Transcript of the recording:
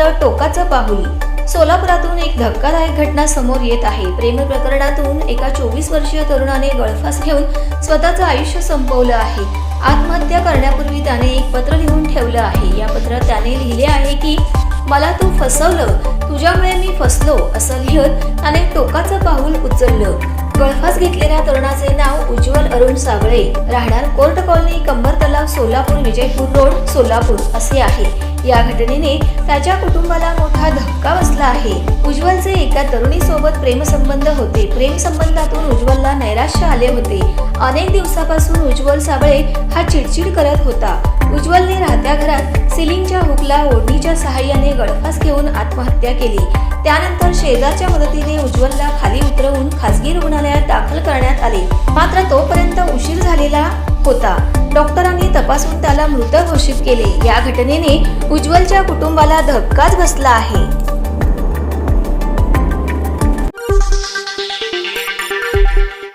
टोकाचं पाहुल सोलापुरातून एक धक्कादायक घटना समोर येत आहे. प्रेम प्रकरणातून एका चोवीस वर्षीय तरुणाने गळफास घेऊन स्वतःचं आयुष्य संपवलं आहे. आत्महत्या करण्यापूर्वी त्याने एक पत्र लिहून ठेवलं आहे. या पत्रात त्याने लिहिले आहे की मला तू फसवलं. तुझ्यामुळे मी फसलो असं लिहत त्याने टोकाचं पाऊल उचललं. गळफास घेतलेल्या तरुणाचे नाव उज्ज्वल अरुण सागळे राहणार कोर्ट कॉलनी कंबर तलाव सोलापूर विजयपूर रोड सोलापूर असे आहे. या घटनेने त्याच्या कुटुंबाला मोठा धक्का बसला आहे. उज्ज्वलचे एका तरुणीसोबत प्रेमसंबंध होते. प्रेमसंबंधातून उज्ज्वलला नैराश्य आले होते. अनेक दिवसापासून उज्ज्वल साबळे हा चिडचिड करत होता. उज्ज्वलने राहत्या घरात सिलिंगच्या हुकला ओढणीच्या सहाय्याने गळफास घेऊन आत्महत्या केली. त्यानंतर शेजारच्या मदतीने उज्ज्वलला उतरवून खासगी रुग्णालयात दाखल करण्यात आले मात्र तोपर्यंत उशीर झालेला होता डॉक्टरांनी तपासून त्याला मृत घोषित केले या घटनेने उज्ज्वलच्या कुटुंबाला धक्काच बसला आहे